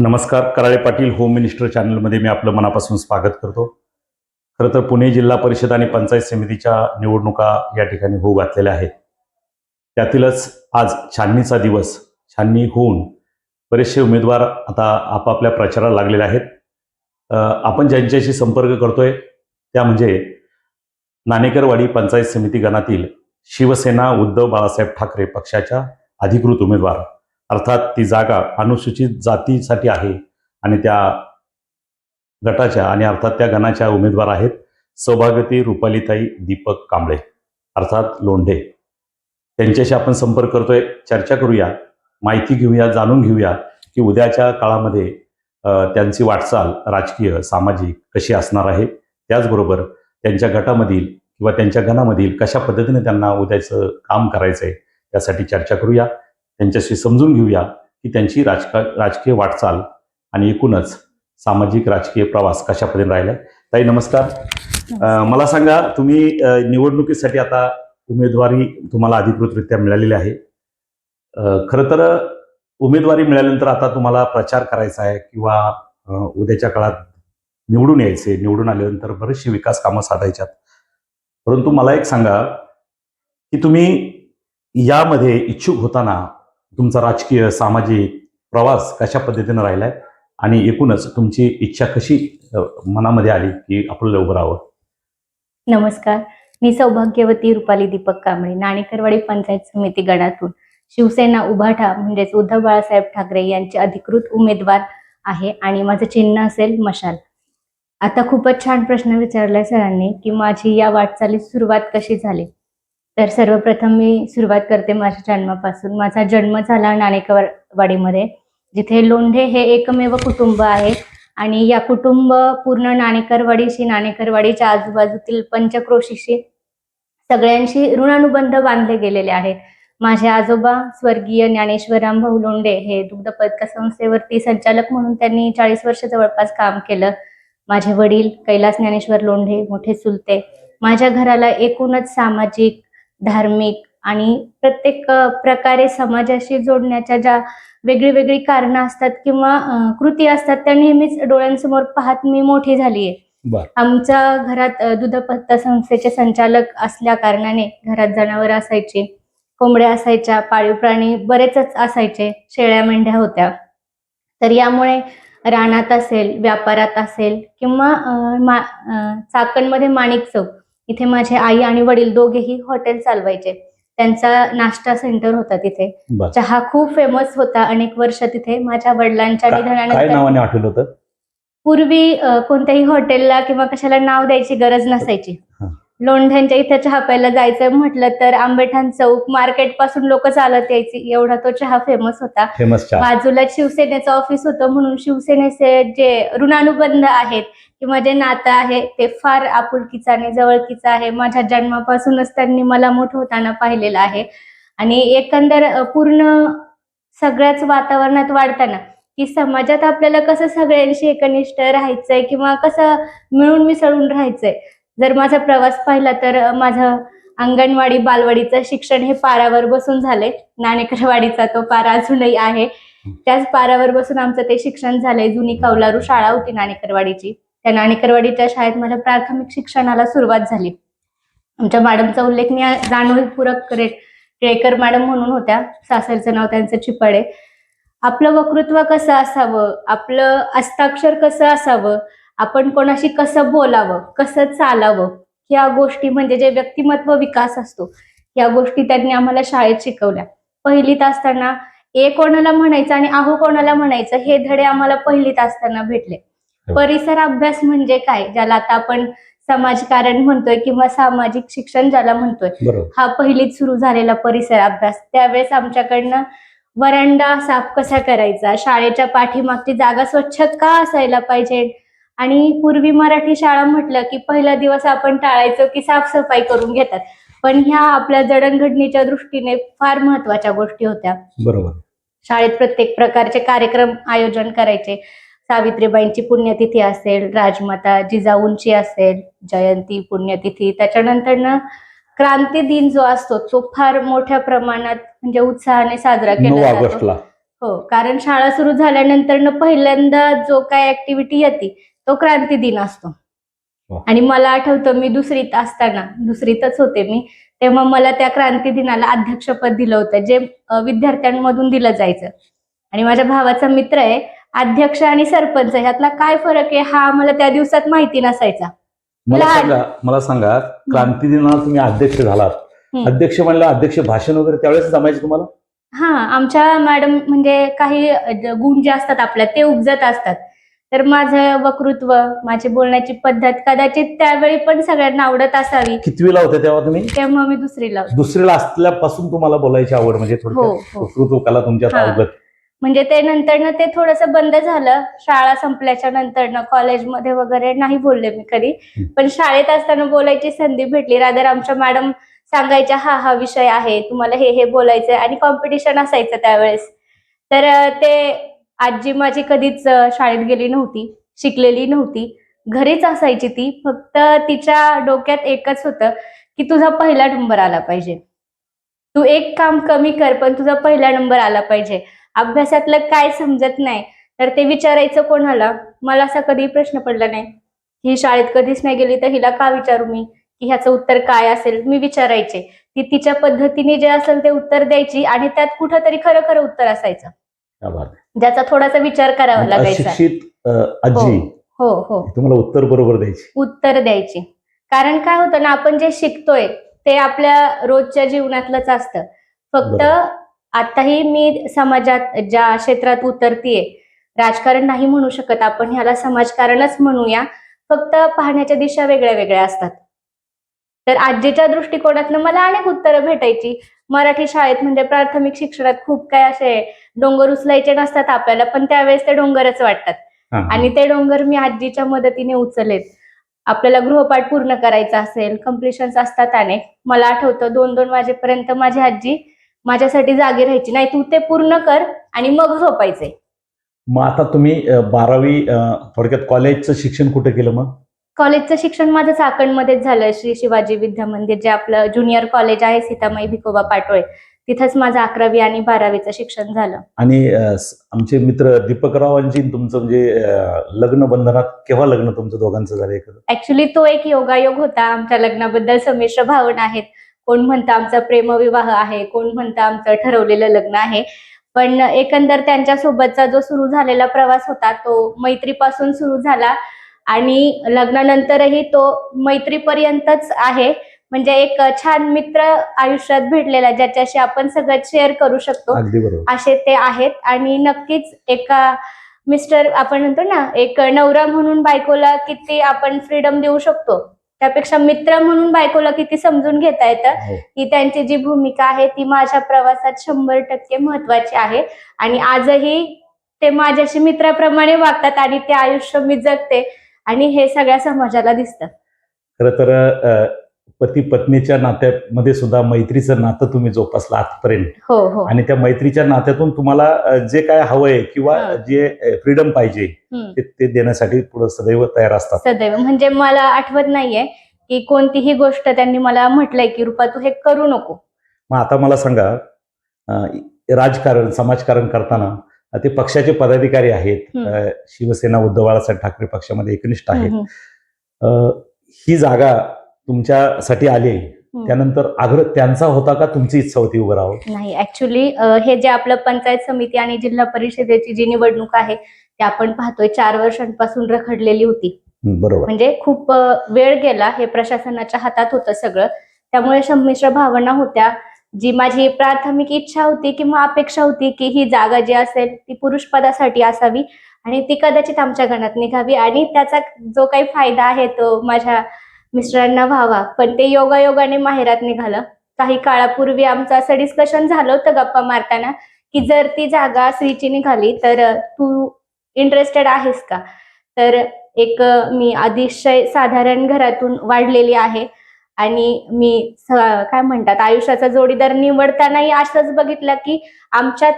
नमस्कार Karale Patil home minister चॅनलमध्ये मी आपलं मनापासून स्वागत करतो. खरं तर पुणे जिल्हा परिषद आणि पंचायत समितीच्या निवडणुका या ठिकाणी होऊ घातलेल्या आहेत. त्यातीलच आज छाननीचा दिवस छाननी होऊन बरेचसे उमेदवार आता आपापल्या प्रचाराला लागलेले आहेत. आपण ज्यांच्याशी संपर्क करतोय त्या म्हणजे नाणेकरवाडी पंचायत समिती गणातील शिवसेना उद्धव बाळासाहेब ठाकरे पक्षाच्या अधिकृत उमेदवार. अर्थात ती जागा अनुसूचित जातीसाठी आहे आणि त्या गटाच्या आणि अर्थात त्या गणाच्या उमेदवार आहेत सौभागती रुपालीताई दीपक कांबळे अर्थात लोंढे. त्यांच्याशी आपण संपर्क करतोय चर्चा करूया माहिती घेऊया जाणून घेऊया की उद्याच्या काळामध्ये त्यांची वाटचाल राजकीय सामाजिक कशी असणार आहे त्याचबरोबर त्यांच्या गटामधील किंवा त्यांच्या गणामधील कशा पद्धतीने त्यांना उद्याचं काम करायचं आहे त्यासाठी चर्चा करूया. त्यांच्याशी समजून घेऊया की त्यांची राजका राजकीय वाटचाल आणि एकूणच सामाजिक राजकीय प्रवास कशा पद्धतीने राहिलाय. ताई नमस्कार. मला सांगा तुम्ही निवडणुकीसाठी आता उमेदवारी तुम्हाला अधिकृतरित्या मिळालेली आहे. खरं तर उमेदवारी मिळाल्यानंतर आता तुम्हाला प्रचार करायचा आहे किंवा उद्याच्या काळात निवडून यायचे निवडून आल्यानंतर बरेचसे विकास कामं साधायच्यात. परंतु मला एक सांगा की तुम्ही यामध्ये इच्छुक होताना तुमचा राजकीय सामाजिक प्रवास कशा पद्धतीनं राहिलाय? आणि एकूणच तुमची इच्छा कशी मनामध्ये आली की आपल्याला उभं राहावं? नमस्कार. मी सौभाग्यवती रुपाली दीपक कांबळे नाणेकरवाडी पंचायत समिती गणातून शिवसेना उभाठा म्हणजेच उद्धव बाळासाहेब ठाकरे यांचे अधिकृत उमेदवार आहे आणि माझं चिन्ह असेल मशाल. आता खूपच छान प्रश्न विचारलाय सरांनी की माझी या वाटचालीत सुरुवात कशी झाली? तर सर्वप्रथम मी सुरुवात करते माझ्या जन्मापासून. माझा जन्म झाला नाणेकरवाडीमध्ये जिथे लोंढे हे एकमेव कुटुंब आहे. आणि या कुटुंब पूर्ण नाणेकरवाडीशी नाणेकरवाडीच्या आजूबाजूतील पंचक्रोशीशी सगळ्यांशी ऋणानुबंध बांधले गेलेले आहेत. माझे आजोबा स्वर्गीय ज्ञानेश्वरराम भाऊ लोंढे हे दुग्ध पदका संस्थेवरती संचालक म्हणून त्यांनी चाळीस वर्ष जवळपास काम केलं. माझे वडील कैलास ज्ञानेश्वर लोंढे मोठे चुलते माझ्या घराला एकूणच सामाजिक धार्मिक आणि प्रत्येक प्रकारे समाजाशी जोडण्याच्या ज्या वेगळी वेगळी कारणं असतात किंवा कृती असतात त्या नेहमीच डोळ्यांसमोर पाहत मी मोठी झाली आहे बर. आमच्या घरात दुधपत्ता संस्थेचे संचालक असल्या कारणाने घरात जनावर असायची कोंबड्या असायच्या पाळीव प्राणी बरेचच असायचे शेळ्या मेंढ्या होत्या. तर यामुळे रानात असेल व्यापारात असेल किंवा मा चाकणमध्ये माणिक चौक इथे माझे आई आणि वडील दोघेही हॉटेल चालवायचे. त्यांचा नाश्ता सेंटर होता तिथे. बर. चहा खूप फेमस होता. अनेक वर्ष तिथे माझ्या वडिलांच्या का- काय निधनानंतर नावाने आठवलं होतं? पूर्वी अ, कोणत्याही हॉटेलला किंवा कशाला नाव द्यायची गरज नसायची. हा. लोंढ्यांच्या इथे चहा प्यायला जायचं म्हटलं तर आंबेठाण चौक मार्केटपासून लोक चालत यायची. एवढा तो चहा फेमस होता. फेमस चहा. बाजूला शिवसेनेचं ऑफिस होतं म्हणून शिवसेनेचे जे ऋणानुबंध आहेत किंवा जे नातं आहे ते फार आपुलकीचं आणि जवळकीचं आहे. माझ्या जन्मापासूनच त्यांनी मला मोठं होताना पाहिलेलं आहे. आणि एकंदर पूर्ण सगळ्याच वातावरणात वाढताना की समाजात आपल्याला कसं सगळ्यांशी एकनिष्ठ राहायचंय किंवा कसं मिळून मिसळून राहायचंय जर माझा प्रवास पाहिला तर माझं अंगणवाडी बालवाडीचं शिक्षण हे पारावर बसून झालंय. नाणेकरवाडीचा तो पारा अजूनही आहे. त्याच पारावर बसून आमचं ते शिक्षण झालंय जुनी कौलारू शाळा होती नाणेकरवाडीची. त्या नाणेकरवाडीच्या शाळेत माझ्या प्राथमिक शिक्षणाला सुरुवात झाली. आमच्या मॅडमचा उल्लेख मी जाणीवपूर्वक करेल टिळेकर मॅडम म्हणून होत्या. सासरचं नाव त्यांचं चिपाडे आपलं वक्तृत्व कसं असावं? आपलं हस्ताक्षर कसं असावं? आपण कोणाशी कसं बोलावं कसं चालावं या गोष्टी म्हणजे जे व्यक्तिमत्व विकास असतो या गोष्टी त्यांनी आम्हाला शाळेत शिकवल्या. पहिलीत असताना ए कोणाला म्हणायचं आणि आहो कोणाला म्हणायचं हे धडे आम्हाला पहिलीत असताना भेटले. हो. परिसर अभ्यास म्हणजे काय? ज्याला आता आपण समाजकारण म्हणतोय किंवा सामाजिक शिक्षण ज्याला म्हणतोय हा पहिलीत सुरू झालेला परिसर अभ्यास. त्यावेळेस आमच्याकडनं वरांडा साफ कसा करायचा? शाळेच्या पाठीमागची जागा स्वच्छ का असायला पाहिजे. आणि पूर्वी मराठी शाळा म्हटलं की पहिला दिवस आपण टाळायचो की साफसफाई करून घेतात. पण ह्या आपल्या जडणघडणीच्या दृष्टीने फार महत्त्वाच्या गोष्टी होत्या. बरोबर. शाळेत प्रत्येक प्रकारचे कार्यक्रम आयोजन करायचे. सावित्रीबाईंची पुण्यतिथी असेल राजमाता जिजाऊंची असेल जयंती पुण्यतिथी. त्याच्यानंतर क्रांती दिन जो असतो तो फार मोठ्या प्रमाणात म्हणजे उत्साहाने साजरा केला जातो. हो कारण शाळा सुरू झाल्यानंतर न पहिल्यांदा जो काय ऍक्टिव्हिटी येते तो क्रांती दिन असतो. आणि मला आठवतं मी दुसरीत असताना दुसरीतच होते मी तेव्हा मला त्या क्रांती दिनाला अध्यक्षपद दिलं होतं जे विद्यार्थ्यांमधून दिलं जायचं आणि माझ्या भावाचा मित्र आहे अध्यक्ष आणि सरपंच ह्यातला काय फरक आहे हा मला त्या दिवसात माहिती नसायचा मला. सांगा मला सांगा क्रांती दिनाला तुम्ही अध्यक्ष झालात. अध्यक्ष म्हणलं अध्यक्ष भाषण वगैरे त्यावेळेस जमायचं तुम्हाला हा आमच्या मॅडम म्हणजे काही गुण जे असतात आपल्यात ते उपजत असतात तर माझं वक्तृत्व माझी बोलण्याची पद्धत कदाचित त्यावेळी पण सगळ्यांना आवडत असावी. कितवीला होते तेव्हा तुम्ही? तेव्हा मी दुसरीला होते. दुसरीला असल्यापासून तुम्हाला बोलायची आवड म्हणजे हो थोडक्यात हो वक्तृत्व कला तुमच्यात हा. अवगत. म्हणजे ते नंतर ते थोडंसं बंद झालं. शाळा संपल्याच्या नंतर कॉलेजमध्ये वगैरे नाही बोलले मी कधी. हं. पण शाळेत असताना बोलायची संधी भेटली. रादर आमच्या मॅडम सांगायच्या हा हा विषय आहे. तुम्हाला हे हे बोलायचंय आणि कॉम्पिटिशन असायचं त्यावेळेस. तर अं, ते आजी माझी कधीच शाळेत गेली नव्हती शिकलेली नव्हती. घरीच असायची ती फक्त तिच्या डोक्यात एकच होतं की तुझा पहिला नंबर आला पाहिजे. तू एक काम कमी कर पण तुझा पहिला नंबर आला पाहिजे. अभ्यासातलं काय समजत नाही तर ते विचारायचं कोणाला? मला असा कधी प्रश्न पडला नाही. ही शाळेत कधीच नाही गेली तर हिला का विचारू मी? की ह्याचं उत्तर काय असेल? मी विचारायचे. ती तिच्या पद्धतीने जे असेल ते उत्तर द्यायची आणि त्यात कुठंतरी खरं खरं उत्तर असायचं. ज्याचा थोडासा विचार करावा लागायचा. अशिक्षित अं, आजी हो हो तुम्हाला उत्तर बरोबर द्यायची. उत्तर द्यायची. कारण काय होतं ना आपण जे शिकतोय ते आपल्या रोजच्या जीवनातलंच असतं. फक्त. आताही मी समाजात ज्या क्षेत्रात उतरतीये राजकारण नाही म्हणू शकत आपण ह्याला समाजकारणच म्हणूया. फक्त पाहण्याच्या दिशा वेगळ्या वेगळ्या असतात. तर आजीच्या दृष्टिकोनातनं मला अनेक उत्तरं भेटायची. मराठी शाळेत म्हणजे प्राथमिक शिक्षणात खूप काय असे डोंगर उचलायचे नसतात आपल्याला पण त्यावेळेस ते डोंगरच वाटतात. आणि ते डोंगर मी आजीच्या मदतीने उचलेत. आपल्याला गृहपाठ पूर्ण करायचा असेल कम्प्लिशन्स असतात अनेक. मला आठवतं दोन दोन वाजेपर्यंत माझी आजी माझ्यासाठी जागी राहायची. नाही तू ते पूर्ण कर आणि मग झोपायचे मग आता तुम्ही बारावी थोडक्यात कॉलेजचं शिक्षण कुठे केलं मग? कॉलेजचं शिक्षण माझं चाकणमध्येच झालं. श्री शिवाजी विद्या मंदिर जे आपलं ज्युनियर कॉलेज आहे सीतामाई भिकोबा पाटोळे तिथंच माझं अकरावी आणि बारावीचं शिक्षण झालं. आणि आमचे मित्र दीपकरावांची तुमचं म्हणजे लग्न बंधनात केव्हा लग्न तुमचं दोघांचं झालं ऍक्च्युली तो एक योगायोग होता. आमच्या लग्नाबद्दल संमिश्र भावना आहेत. कोण म्हणतं आमचा प्रेमविवाह आहे कोण म्हणतं आमचं ठरवलेलं लग्न आहे. पण एकंदर त्यांच्यासोबतचा जो सुरू झालेला प्रवास होता तो मैत्रीपासून सुरू झाला. आणि लग्नानंतरही तो मैत्रीपर्यंतच आहे. म्हणजे एक छान मित्र आयुष्यात भेटलेला ज्याच्याशी आपण सगळं शेअर करू शकतो. असे ते आहेत आणि नक्कीच एका मिस्टर आपण म्हणतो ना एक नवरा म्हणून बायकोला किती आपण फ्रीडम देऊ शकतो. त्यापेक्षा मित्र म्हणून बायकोला किती समजून घेता येतं. हो. ही त्यांची जी भूमिका आहे ती माझ्या प्रवासात शंभर टक्के महत्वाची आहे. आणि आजही ते माझ्याशी मित्राप्रमाणे वागतात आणि ते आयुष्य मी जगते. आणि हे सगळ्या समाजाला दिसतं. खरं तर पती पत्नीच्या नात्यामध्ये सुद्धा मैत्रीचं नातं तुम्ही जोपासलं आजपर्यंत हो हो. आणि त्या मैत्रीच्या नात्यातून तुम्हाला जे काय हवंय किंवा. जे फ्रीडम पाहिजे. ते ते देण्यासाठी पुढे सदैव तयार असतात. सदैव. म्हणजे मला आठवत नाहीये की कोणतीही गोष्ट त्यांनी मला म्हटलंय की रुपा तू हे करू नको. मग आता मला सांगा राजकारण समाजकारण करताना ते पक्षाचे पदाधिकारी आहेत. शिवसेना उद्धव बाळासाहेब ठाकरे पक्षामध्ये एकनिष्ठ आहेत. ही जागा तुमच्यासाठी आली त्यानंतर आग्रह त्यांचा होता का तुमची इच्छा होती उभं राहावं? नाही ऍक्च्युली हे जे आपलं पंचायत समिती आणि जिल्हा परिषदेची जी निवडणूक आहे ते आपण पाहतोय चार वर्षांपासून रखडलेली होती. बरोबर. म्हणजे खूप वेळ गेला हे प्रशासनाच्या हातात होतं सगळं. त्यामुळे संमिश्र भावना होत्या. जी माझी प्राथमिक इच्छा होती किंवा अपेक्षा होती की ही जागा जी असेल ती पुरुष पदासाठी असावी आणि ती कदाचित आमच्या घरात निघावी आणि त्याचा जो काही फायदा आहे तो माझ्या मिस्टरांना व्हावा. पण ते योगायोगाने माहेरात निघालं. काही काळापूर्वी आमचं असं डिस्कशन झालं होतं गप्पा मारताना की जर ती जागा स्त्रीची निघाली तर तू इंटरेस्टेड आहेस का? तर एक मी अतिशय साधारण घरातून वाढलेली आहे. आणि मी काय म्हणतात आयुष्याचा जोडीदार निवडतानाही असंच बघितलं की आमच्यात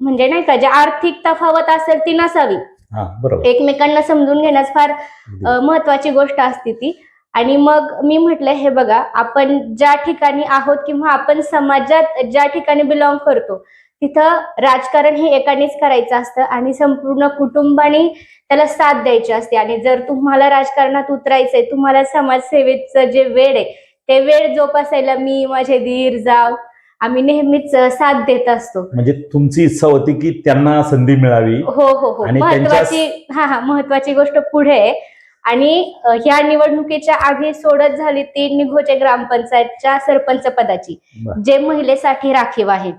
म्हणजे नाही का जे आर्थिक तफावत असेल ती नसावी. हा बरोबर. एकमेकांना समजून घेण्यास फार महत्वाची गोष्ट असते ती. आणि मग मी म्हटलं हे बघा आपण ज्या ठिकाणी आहोत किंवा आपण समाजात ज्या ठिकाणी बिलॉंग करतो तिथं राजकारण हे एकानेच करायचं असतं आणि संपूर्ण कुटुंबाने त्याला साथ द्यायची असते. आणि जर तुम्हाला राजकारणात उतरायचंय तुम्हाला समाजसेवेचं जे वेळ आहे ते वेळ जोपासायला मी माझे धीर जाव आम्ही नेहमीच साथ देत असतो. म्हणजे तुमची इच्छा होती की त्यांना संधी मिळावी. हो हो हो. महत्वाची हा हा महत्वाची गोष्ट पुढे आहे. आणि ह्या निवडणुकीच्या आधी सोडत झाली ती निघोचे ग्रामपंचायतच्या सरपंच पदाची. जे महिलेसाठी राखीव आहेत.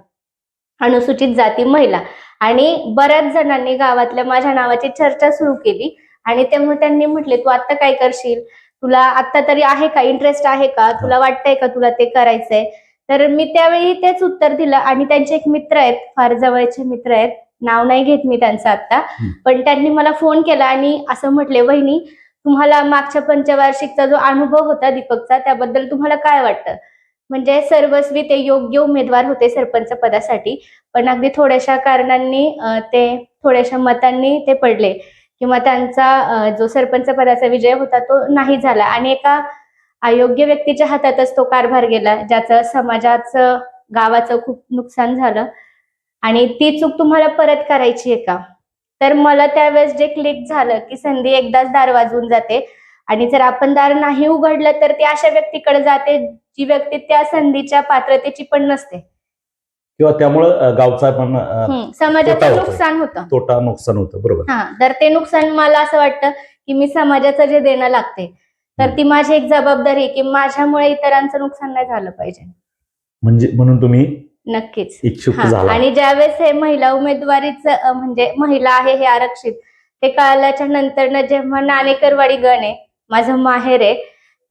अनुसूचित जाती महिला. आणि बऱ्याच जणांनी गावातल्या माझ्या नावाची चर्चा सुरू केली. आणि त्यामुळे त्यांनी म्हटले तू आता काय करशील? तुला आता तरी आहे का? इंटरेस्ट आहे का? तुला वाटतंय का तुला ते करायचंय? तर मी त्यावेळी तेच उत्तर दिलं. आणि त्यांचे एक मित्र आहेत फार जवळचे मित्र आहेत. नाव नाही घेत मी त्यांचं आता. पण त्यांनी मला फोन केला आणि असं म्हटले वहिनी तुम्हाला मागच्या पंचवार्षिकचा जो अनुभव होता दीपकचा त्याबद्दल तुम्हाला काय वाटतं? म्हणजे सर्वस्वी ते योग्य उमेदवार होते सरपंच पदासाठी. पण अगदी थोड्याशा कारणांनी ते थोड्याशा मतांनी ते पडले. किंवा त्यांचा जो सरपंच पदाचा विजय होता तो नाही झाला. आणि एका अयोग्य व्यक्तीच्या हातातच तो कारभार गेला ज्याचं समाजाचं गावाचं खूप नुकसान झालं. आणि ती चूक तुम्हाला परत करायची आहे का? तर मला त्यावेळेस जे क्लिक झालं की संधी एकदाच दार वाजवून जाते. आणि जर आपण दार नाही उघडलं तर ती अशा व्यक्तीकडे जाते जी व्यक्ती त्या संधीच्या पात्रतेची पण नसते. किंवा त्यामुळं गावचा पण अ, हम्म, तोटा समाजाचं. नुकसान होतं. तोटा नुकसान होतं बरोबर. हा तर ते नुकसान मला असं वाटतं की मी समाजाचं जे देणं लागते तर ती माझी एक जबाबदारी आहे की माझ्यामुळे इतरांचं नुकसान नाही झालं पाहिजे. म्हणजे म्हणून तुम्ही नक्कीच. इच्छुक हा, झाला. आणि ज्यावेळेस हे महिला उमेदवारीचं म्हणजे महिला आहे हे आरक्षित ते कळाल्याच्या नंतर जेव्हा नाणेकरवाडी गण आहे माझं माहेर आहे.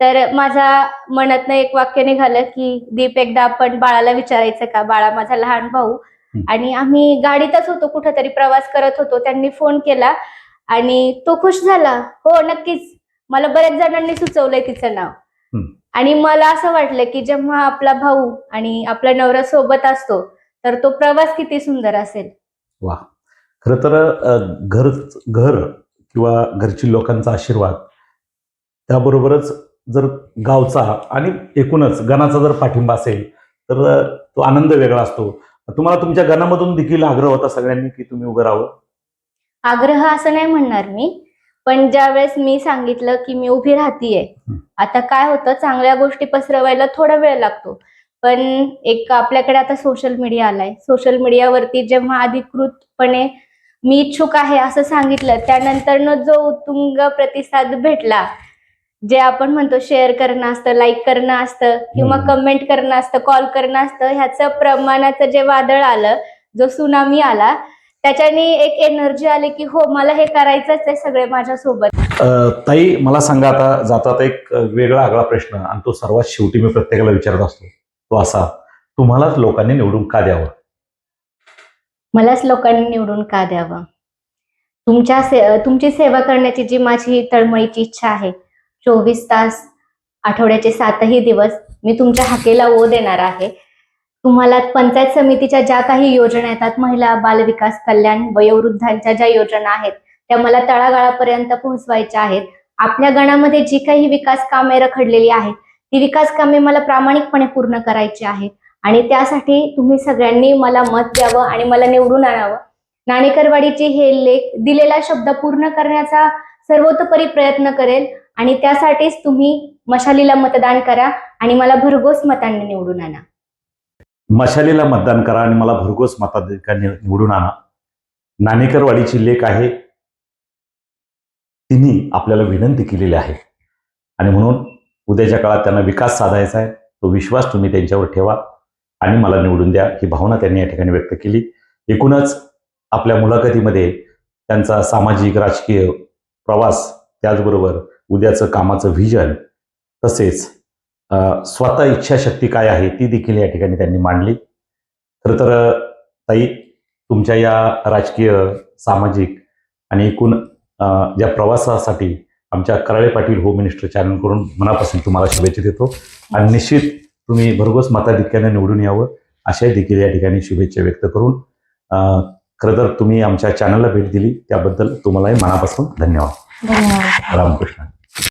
तर माझा मनातनं एक वाक्य निघालं की दीप एकदा आपण बाळाला विचारायचं का? बाळा माझा लहान भाऊ. आणि आम्ही गाडीतच होतो कुठेतरी प्रवास करत होतो. त्यांनी फोन केला आणि तो खुश झाला. हो नक्कीच. मला बऱ्याच जणांनी सुचवलंय तिचं नाव. आणि मला असं वाटलं की जेव्हा आपला भाऊ आणि आपला नवरा सोबत असतो तर तो प्रवास किती सुंदर असेल. खरं तर घर घर किंवा घरची लोकांचा आशीर्वाद त्याबरोबरच जर गावचा आणि एकूणच गणाचा जर पाठिंबा असेल तर तो आनंद वेगळा असतो. तुम्हाला तुमच्या गणामधून देखील आग्रह होता सगळ्यांनी की तुम्ही उभं राहावं? आग्रह असं नाही म्हणणार मी पण ज्या वेळेस मी सांगितलं की मी उभी राहतीये. आता काय होतं चांगल्या गोष्टी पसरवायला थोडा वेळ लागतो. पण एक आपल्याकडे आता सोशल मीडिया आलाय. सोशल मीडियावरती जेव्हा अधिकृतपणे मी इच्छुक आहे असं सांगितलं त्यानंतरनं जो उत्तुंग प्रतिसाद भेटला जे आपण म्हणतो शेअर करणं असतं लाईक करणं असतं किंवा. कमेंट करणं असतं कॉल करणं असतं ह्याचं प्रमाणाचं जे वादळ आलं जो सुनामी आला त्याच्याने एक एनर्जी आली की हो मला हे करायचंच आहे सगळे माझ्यासोबत. ताई मला सांगा आता जातात एक वेगळा आगळा प्रश्न आणि तो सर्वात शेवटी मी प्रत्येकाला विचारत असतो. तो असा तुम्हालाच लोकांनी निवडून का द्यावं? मलाच लोकांनी निवडून का द्यावं? तुमच्या से तुमची सेवा करण्याची जी माझी तळमळीची इच्छा आहे चोवीस तास आठवड्याचे सातही दिवस मी तुमच्या हाकेला ओ देणार आहे. तुम्हाला पंचायत समितीच्या ज्या काही योजना येतात महिला बालविकास कल्याण वयोवृद्धांच्या ज्या योजना आहेत त्या मला तळागाळापर्यंत पोहोचवायच्या आहेत. आपल्या गणामध्ये जी काही विकास कामे रखडलेली आहेत ती विकास कामे मला प्रामाणिकपणे पूर्ण करायची आहेत. आणि त्यासाठी तुम्ही सगळ्यांनी मला मत द्यावं आणि मला निवडून आणावं. नाणेकरवाडीचे हे लेख दिलेला शब्द पूर्ण करण्याचा सर्वोतोपरी प्रयत्न करेल. आणि त्यासाठीच तुम्ही मशालीला मतदान करा आणि मला भरघोस मतांनी निवडून आणा. मशालीला मतदान करा आणि मला भरघोस मताधिकार निवडून आणा. नाणेकरवाडीची लेख आहे. तिने आपल्याला विनंती केलेली आहे. आणि म्हणून उद्याच्या काळात त्यांना विकास साधायचा आहे. तो विश्वास तुम्ही त्यांच्यावर ठेवा आणि मला निवडून द्या ही भावना त्यांनी या ठिकाणी व्यक्त केली. एकूणच आपल्या मुलाखतीमध्ये त्यांचा सामाजिक राजकीय प्रवास त्याचबरोबर उद्याचं कामाचं व्हिजन तसेच स्वतः इच्छाशक्ती काय आहे ती देखील या ठिकाणी त्यांनी मांडली. खरं तर ताई तुमच्या या राजकीय सामाजिक आणि एकूण या प्रवासासाठी आमच्या कराळे पाटील होम मिनिस्टर चॅनलकडून मनापासून तुम्हाला शुभेच्छा देतो आणि निश्चित तुम्ही भरघोस मताधिक्याने निवडून यावं अशाही देखील या ठिकाणी शुभेच्छा व्यक्त करून खरं तर तुम्ही आमच्या चॅनलला भेट दिली त्याबद्दल तुम्हालाही मनापासून धन्यवाद. रामकृष्ण.